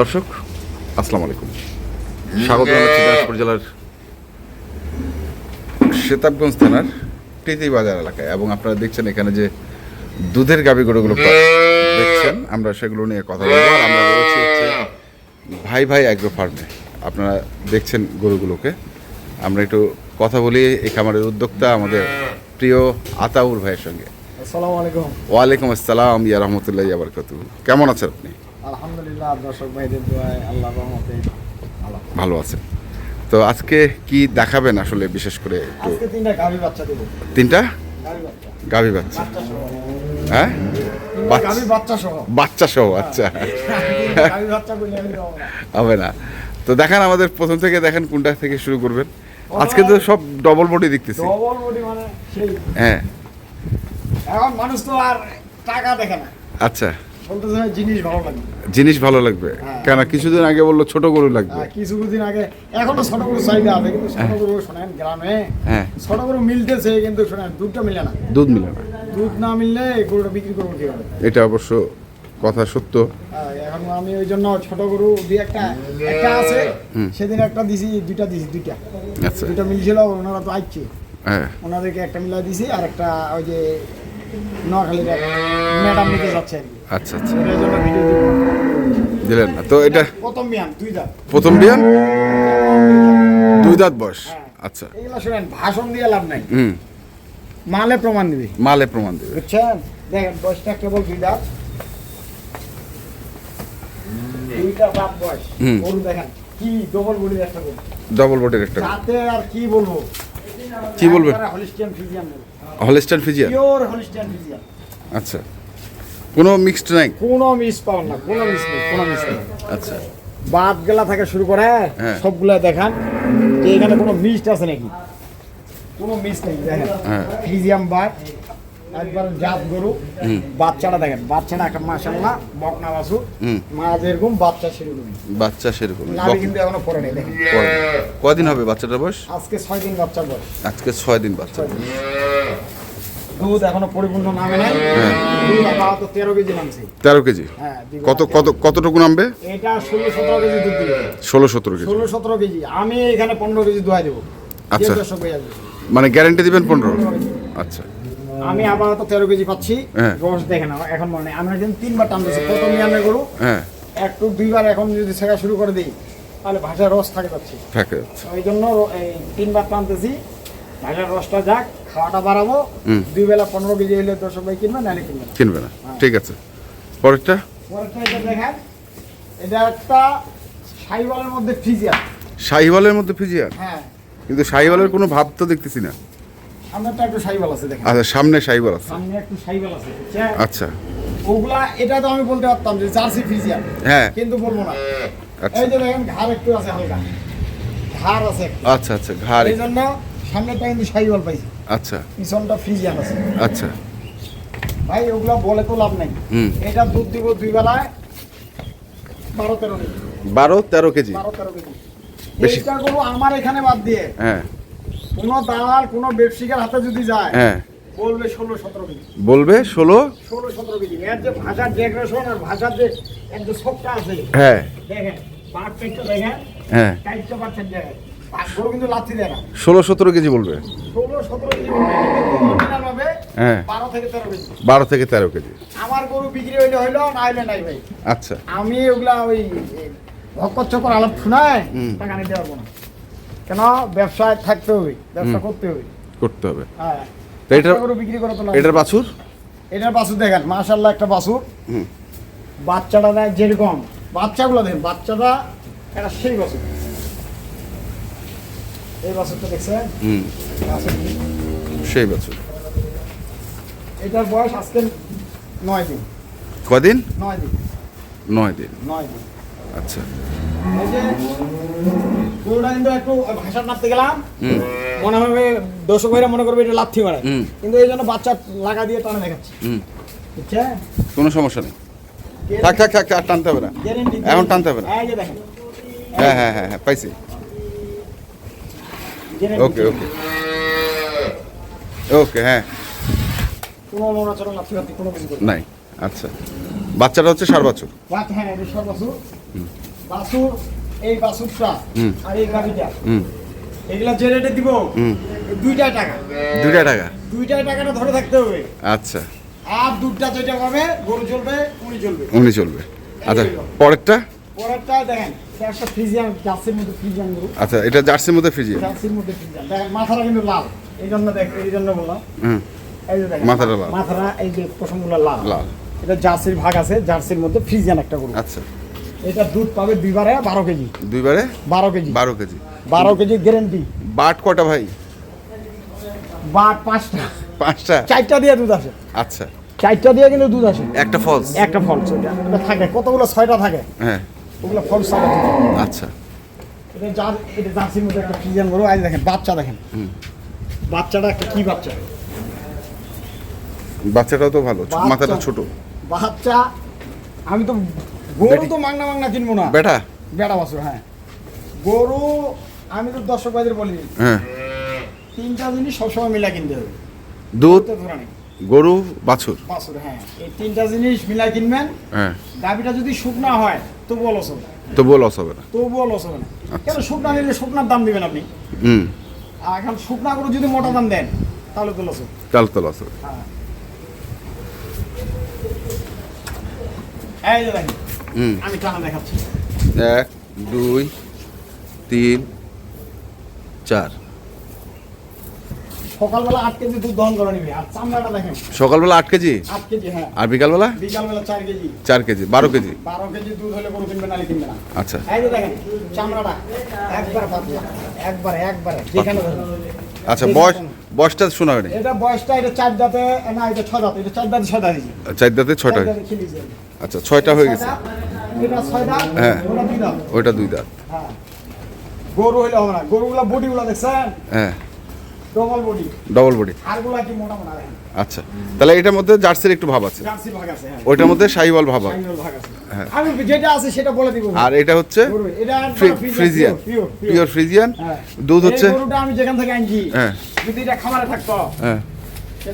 দর্শক আসসালামু আলাইকুম। স্বাগত জানাচ্ছি দিনাজপুর জেলার সেতাবগঞ্জ থানার টিতি বাজার এলাকায় এবং আপনারা দেখছেন এখানে যে দুধের গাবি গরুগুলো দেখছেন আমরা সেগুলো নিয়ে কথা বলব আর আমরা রয়েছি হচ্ছে ভাই ভাই অ্যাগ্রো ফার্মে আপনারা দেখছেন গরুগুলোকে। আমরা একটু কথা বলি এই খামারের উদ্যোক্তা আমাদের প্রিয় আতাউর ভাইয়ের সঙ্গে। আসসালামু আলাইকুম। ওয়ালাইকুম আসসালাম ইয়া রহমতুল্লাহ আবরকাত কেমন আছেন আপনি? আলহামদুলিল্লাহ দর্শক ভাইদের দোয়ায় আল্লাহ রহমতে ভালো ভালো আছেন তো আজকে কি দেখাবেন আসলে বিশেষ করে একটু? আজকে তিনটা গাভী বাচ্চা দেবো। তিনটা? গাভী বাচ্চা। হ্যাঁ? বাচ্চা- সহ। আচ্ছা। হবে না। তো দেখান আমাদের প্রথম থেকে দেখেন কোনটা থেকে শুরু করবেন। আজকে তো সব ডবল বডি দেখতেছি। মানে হ্যাঁ। এখন মানুষ তো আর টাকা দেখে না। আচ্ছা। জিনিস ভালো লাগে জিনিস ভালো লাগবে? হ্যাঁ। কেন? কিছুদিন আগে বলল ছোট গরু লাগবে। আর কিছুদিন আগে এখনও ছোট গরু চাহিদা আছে কিন্তু ছোট গরু শোনেন গ্রামে। হ্যাঁ। ছোট গরু মিলতেছে কিন্তু শোনেন দুধটা মিলে না। দুধ মিলে না। দুধ না মিললে গরুটা বিক্রি করব কীভাবে? এটা অবশ্য কথা সত্য। হ্যাঁ, এখন আমি ওই জন্য ছোট গরু দুই একটা একটা আছে সেদিন একটা দিছি দুইটা দিছি দুইটা। আচ্ছা। দুইটা মিলছিল ওনারা তো আসছে হ্যাঁ। ওনাদেরকে একটা মিলাই দিছি আর একটা ওই যে নোয়াখালীর ম্যাডাম নিতে যাচ্ছে আচ্ছা আচ্ছা। দিলেন না। তো এটা প্রথম বিয়ান দুই দাঁত। প্রথম বিয়ান? দুই দাঁত বয়স। হ্যাঁ। আচ্ছা। এগুলো শোনেন ভাষণ দিয়ে লাভ নাই। হুম। মালে প্রমাণ দিবি। মালে প্রমাণ দেবে। বুঝছেন? দেখেন বয়সটা কেবল দুই দাঁত। দুইটা দাঁত বয়স। দেখেন কি ডবল বডি একটা ডবল বডির একটা তাতে আর কি বলব? কি বলবেন? Holstein Friesian pure Holstein Friesian আচ্ছা। কোনো মিক্সড নাই? কোনো মিস পাওয়ার না কোনো মিস নেই কোনো মিস নেই। আচ্ছা। বাদ গেলা থেকে শুরু করে হ্যাঁ। সবগুলা দেখান যে এখানে কোনো মিস্ট আছে নাকি? কোনো মিস নেই দেখেন। হ্যাঁ। ফিজিয়াম বাদ একবার জাত গরু বাচ্চাটা দেখেন বাচ্চাটা একটা মাসাল্লাহ বকনা বাসু। মা যেরকম বাচ্চা সেরকম বাচ্চা সেরকম লাভি কিন্তু এখনও পরে নেই দেখেন। কয়দিন হবে বাচ্চাটার বয়স? আজকে ছয় দিন বাচ্চা বয়স। আজকে ছয় দিন বাচ্চা। দুধ এখনও পরিপূর্ণ নামে নাই। হ্যাঁ। দুধ আপাতত তেরো কেজি নামছে। তেরো কেজি? হ্যাঁ কত কত কতটুকু নামবে? এটা ষোলো সতেরো কেজি দুধ দিবে ষোলো সতেরো কেজি। ষোলো সতেরো কেজি। আমি এখানে পনেরো কেজি দোয়া দেবো। আচ্ছা। মানে গ্যারেন্টি দিবেন পনেরো? আচ্ছা। আমি আপাতত তেরো কেজি পাচ্ছি হ্যাঁ। রস দেখে না এখন মনে নেই। আমি তিনবার টানতেছি প্রথম গরু। হ্যাঁ। একটু দুইবার এখন যদি শেখা শুরু করে দিই তাহলে ভাষার রস থাকে পাচ্ছি থাকে। ওই জন্য এই তিনবার টানতেছি। ভাষার রসটা যাক খাওয়াটা বাড়াবো। দুই বেলা পনেরো কেজি হলে দর্শক ভাই কিনবে নাহলে কিনবে কিনবে না। ঠিক আছে। পরেরটা? পরেরটা এটা দেখেন। এটা একটা সাইওয়ালের মধ্যে ফিজিয়া শাহিওয়ালের মধ্যে ফিজিয়ান? হ্যাঁ। কিন্তু শাহিওয়ালের কোনো ভাব তো দেখতেছি না। সামনেটা একটু সাইওয়াল আছে দেখেন। আচ্ছা সামনে শাহিওয়াল আছে। সামনে একটু সাইওয়াল আছে আচ্ছা। ওগুলা এটা তো আমি বলতে পারতাম যে জার্সি ফিজিয়ান হ্যাঁ। কিন্তু বলব না। আচ্ছা। এই যে দেখেন ঘাড় একটু আছে হালকা। ঘাড় আছে আচ্ছা আচ্ছা ঘাড়। এই জন্য সামনেটা কিন্তু সাইওয়াল পাইছি। আচ্ছা। পিছনটা ফ্রিজিয়ান আছে। আচ্ছা। ভাই ওগুলা বলে তো লাভ নাই। এটা দুধ দিব দুই বেলায় বারো তেরো কেজি। বারো তেরো কেজি। বারো তেরো কেজি। বেশি। আমার এখানে বাদ দিয়ে হ্যাঁ। কোনো দালাল কোনো ব্যবসায়ীর হাতে যদি যায় হ্যাঁ। বলবে ষোলো সতেরো কেজি বলবে ষোলো? ষোলো সতেরো কেজি এর যে ভাষার ডেকোরেশন আর ভাষার যে এর যে সবটা আছে হ্যাঁ। দেখেন পাঁচ পেটটা দেখেন হ্যাঁ। চারটা পাচ্ছেন দেখেন পাঁচ গরু কিন্তু লাথি দেয় না। ষোলো সতেরো কেজি বলবে। হ্যাঁ। বারো থেকে তেরো কেজি। আমার গরু বিক্রি হইলে হইল না হইলে নাই ভাই। আচ্ছা। আমি ওগুলা ওই ভকর চকর আলাপ শোনায় টাকা নিতে পারব না। কেন? ব্যবসায় থাকতে হবে ব্যবসা করতে হবে। করতে হবে। হ্যাঁ। তো এটার বিক্রি করে তো এটার বাছুর? এটার বাছুর দেখেন মাশাল্লাহ একটা বাছুর। বাচ্চাটা দেয় যেরকম। বাচ্চাগুলো দেখেন বাচ্চাটা একটা সেই বাছুর। এই বাছুরটা দেখছেন? হুম। সেই বাছুর। এটার বয়স আজকে নয় দিন। কদিন? নয় দিন। নয় দিন। নয় দিন। আচ্ছা। যে কিন্তু একটু ভাষা নাপতে গেলাম। মনে হবে দর্শক ভাইরা মনে করবে এটা লাথি মারে। কিন্তু এই জন্য বাচ্চা লাগা দিয়ে টানে দেখাচ্ছি। বুঝছেন কোনো সমস্যা নেই। থাক থাক থাক আর টানতে হবে না। এখন টানতে হবে না। হ্যাঁ হ্যাঁ হ্যাঁ হ্যাঁ পাইছি। ওকে ওকে ওকে হ্যাঁ। কোনো নড়াচড়া লাথি লাথি কোনো কিছু নাই। আচ্ছা। বাচ্চাটা হচ্ছে সার বাছুর। হ্যাঁ এটা সর্বসু বাছুর। এই বাছুরটা। আর এই গাভিটা। হুম। এগুলা যে রেটে দিব দুইটাই টাকা। দুইটা টাকা? দুইটাই টাকাটা ধরে থাকতে হবে। আচ্ছা। আর দুধটা যেটা পাবে গরু চলবে উনি চলবে। উনি চলবে। আচ্ছা পরেরটা? পরেরটা দেখেন একটা ফ্রিজিয়ান জার্সির মধ্যে ফ্রিজিয়ান গরু। আচ্ছা এটা জার্সির মধ্যে ফ্রিজিয়ান জার্সির মধ্যে ফ্রিজিয়ান দেখেন মাথাটা কিন্তু লাল। এই জন্য দেখ এই জন্য বললাম। হুম। এই যে দেখেন মাথাটা লাল। মাথাটা এই যে পশমগুলো লাল। লাল। এটা জার্সির ভাগ আছে জার্সির মধ্যে ফ্রিজিয়ান একটা গরু। আচ্ছা। এটা দুধ পাবে দুইবারে বারো কেজি। দুইবারে? বারো কেজি। বারো কেজি। বারো কেজি গ্যারেন্টি বাট কটা ভাই? বাট পাঁচটা। পাঁচটা? চারটা দিয়ে দুধ আসে। আচ্ছা। চারটা দিয়ে কিন্তু দুধ আসে। একটা ফলস? একটা ফলস এটা। থাকে। কতগুলো? ছয়টা থাকে। হ্যাঁ। ওগুলো ফলস থাকে আচ্ছা। এটা যার এটা জার্সির মধ্যে একটা ফ্রিজিয়ান গরু। আজ দেখেন বাচ্চা দেখেন। বাচ্চাটা একটা কি বাচ্চা? বাচ্চাটাও তো ভালো মাথাটা ছোট। বাচ্চা আমি তো গরু তো মাংনা মাংনা কিনবো না। বেটা? বেড়া বাছুর হ্যাঁ। গরু আমি তো দর্শক ভাইদের বলি। হ্যাঁ। তিনটা জিনিস সবসময় মিলা কিনতে হবে। দুধ গরু বাছুর। বাছুর হ্যাঁ। এই তিনটা জিনিস মিলাই কিনবেন। হ্যাঁ। গাভিটা যদি শুকনা হয় তবুও লস হবে। তবুও লস হবে না। তবুও লস হবে না। কেন? শুকনা নিলে শুকনার দাম দিবেন আপনি। হুম। আর এখন শুকনা করে যদি মোটা দাম দেন তাহলে তো লস হবে। তাহলে তো লস হবে। হ্যাঁ এই যে দেখেন হুম আমি টানা দেখাচ্ছি এক দুই তিন চার। সকালবেলা আট কেজি দুধ দহন করে নিবি। আর চামড়াটা দেখেন সকালবেলা আট কেজি? আট কেজি হ্যাঁ। আর বিকালবেলা? বিকালবেলা চার কেজি। চার কেজি বারো কেজি? বারো কেজি দুধ হলে গরু কিনবে নালে কিনবে না। আচ্ছা। এই যে দেখেন চামড়াটা একবার পাতলা একবার একবার যেখানে আচ্ছা বয়স? বয়সটা শোনা হয়নি? এটা বয়সটা এটা চার দাঁতে না এটা ছয় দাঁত এটা চার দাঁতে ছয় দাঁত। চার দাঁতে ছয়টা। আচ্ছা ছয়টা হয়ে গেছে? এটা ছয় দাঁত হ্যাঁ। ওটা দুই দাঁত। ওইটা দুই দাঁত। হ্যাঁ। গরু হইলে গরুগুলা বডিগুলা দেখছেন? হ্যাঁ। ডবল বডি ডবল বডি হাড়গুলা কি মোটা মোটা আচ্ছা। তাহলে এটার মধ্যে জার্সির একটু ভাব আছে। জার্সি ভাগ আছে হ্যাঁ। ওইটার মধ্যে শাহিওয়াল ভাব আছে। সাইকেল ভাগ আছে। আমি যেটা আছে সেটা বলে দিব। আর এটা হচ্ছে এটা ফ্রিজিয়ান পিওর ফ্রিজিয়ান দুধ হচ্ছে গরুটা আমি যেখান থেকে আনছি হ্যাঁ। যদি এটা খামারে থাকতো হ্যাঁ।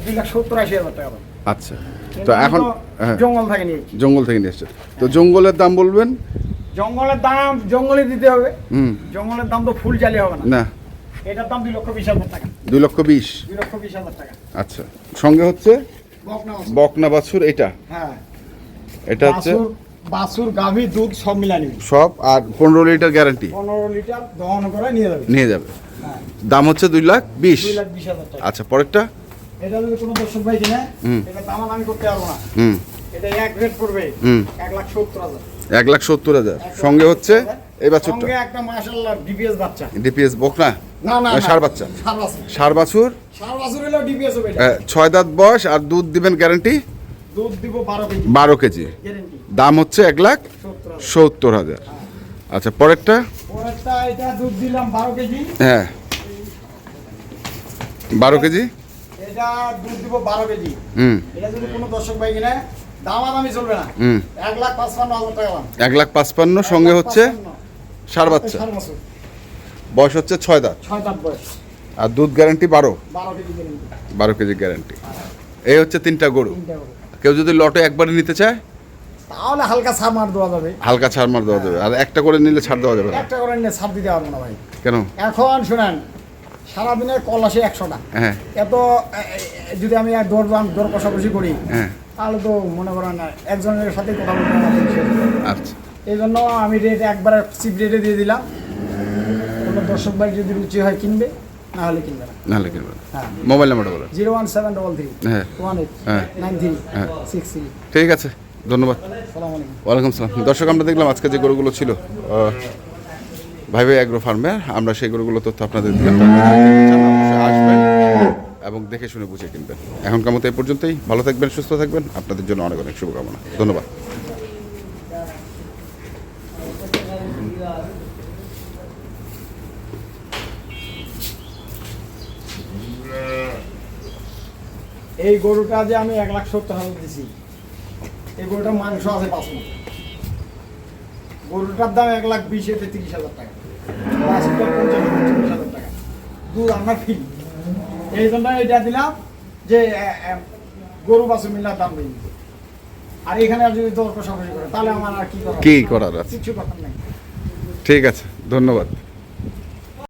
দুই লাখ সত্তর আশি হাজার টাকা আচ্ছা। তো এখন হ্যাঁ। জঙ্গল থেকে নিয়ে জঙ্গল থেকে নিয়ে এসছে। তো জঙ্গলের দাম বলবেন? জঙ্গলের দাম জঙ্গলে দিতে হবে। হুম। জঙ্গলের দাম তো ফুল চালিয়ে হবে না। না। এটার দাম দুই লক্ষ বিশ হাজার টাকা। দুই লক্ষ বিশ। দুই লক্ষ বিশ হাজার টাকা। আচ্ছা। সঙ্গে হচ্ছে বকনা বাছুর। বকনা বাছুর এটা? হ্যাঁ। এটা হচ্ছে বাছুর গাভী দুধ সব নিবি। সব আর পনেরো লিটার গ্যারান্টি? পনেরো লিটার দহন করে নিয়ে যাবে। নিয়ে যাবে। হ্যাঁ। দাম হচ্ছে দুই লাখ বিশ। দুই লাখ বিশ হাজার টাকা। আচ্ছা পরেরটা? এটা যদি কোনো দর্শক ভাই কিনে। এটা দাম আমি করতে পারব না। হুম। এটা এক রেট পড়বে হুম। এক লাখ সত্তর হাজার। এক লাখ সত্তর হাজার। সঙ্গে হচ্ছে এই বাছুরটা। সঙ্গে একটা মাশাআল্লাহ ডিপিএস বাচ্চা। ডিপিএস বকনা? না না না। বাচ্চা। ষাড় বাছুর। ষাঁড় বাছুর? হলেও ডিপিএস হবে ছয় দাঁত বয়স আর দুধ দিবেন গ্যারান্টি দুধ দিব বারো কেজি। দাম হচ্ছে এক লাখ সত্তর হাজার। আচ্ছা পরেরটা? হ্যাঁ। বারো কেজি? এটা দুধ দিব বারো কেজি। হুম। এটা যদি কোনো দর্শক ভাই কিনে দামাদামি চলবে না। হুম। এক লাখ পাঁচপান্ন হাজার টাকা এক লাখ পাঁচপান্ন সঙ্গে হচ্ছে ষাড় বাচ্চা বয়স হচ্ছে ছয় দাঁত। ছয় দাঁত বয়স। আর দুধ গ্যারান্টি বারো? বারো কেজি গ্যারেন্টি। বারো কেজি গ্যারান্টি। এই হচ্ছে তিনটা গরু। কেউ যদি লটে একবারে নিতে চায়? তাহলে হালকা ছাড় মার দেওয়া যাবে। হালকা ছাড় মার দেওয়া যাবে। আর একটা করে নিলে ছাড় দেওয়া যাবে একটা করে নিলে ছাড় দিতে পারব না ভাই। কেন? এখন শুনেন সারাদিনের কল আসে একশোটা। হ্যাঁ। এত যদি আমি দাম দৌড় কষাকষি করি হ্যাঁ। তাহলে তো মনে করেন না একজনের সাথে কথা বলতে। আচ্ছা। এই জন্য আমি রেট একবার চিপ রেটে দিয়ে দিলাম। কোনো দর্শক ভাই যদি রুচি হয় কিনবে। না কিনবে না। নাহলে কিনবেন হ্যাঁ। মোবাইল নাম্বারটা বলেন zero one seven double three হ্যাঁ। ওয়ান এইট হ্যাঁ। নাইন থ্রি হ্যাঁ। Six three. ঠিক আছে ধন্যবাদ। ওয়ালাইকুম সালাম। দর্শক আমরা দেখলাম আজকে যে গরুগুলো ছিল ভাই ভাই অ্যাগ্রো ফার্মে আমরা সেই গরুগুলো তথ্য আপনাদের দিলাম। আসবেন এবং দেখে শুনে বুঝে কিনবেন। এখনকার মতো এই পর্যন্তই। ভালো থাকবেন সুস্থ থাকবেন। আপনাদের জন্য অনেক অনেক শুভকামনা। ধন্যবাদ। এই গরুটা যে আমি এক লাখ সত্তর হাজার দিছি এই গরুটার মাংস আছে পাঁচ মণ। গরুটার দাম এক লাখ বিশ এতে তিরিশ হাজার টাকা। বাছুরটা পঞ্চান্ন হাজার টাকা। দুধ আমরা ফ্রি এই জন্য এটা দিলাম যে গরু বাছুর মিলার দাম বেশি আর এখানে আর যদি তর্ক সরাসরি করে তাহলে আমার আর কি করার কি করার আছে? কিছু কথা নাই। ঠিক আছে ধন্যবাদ।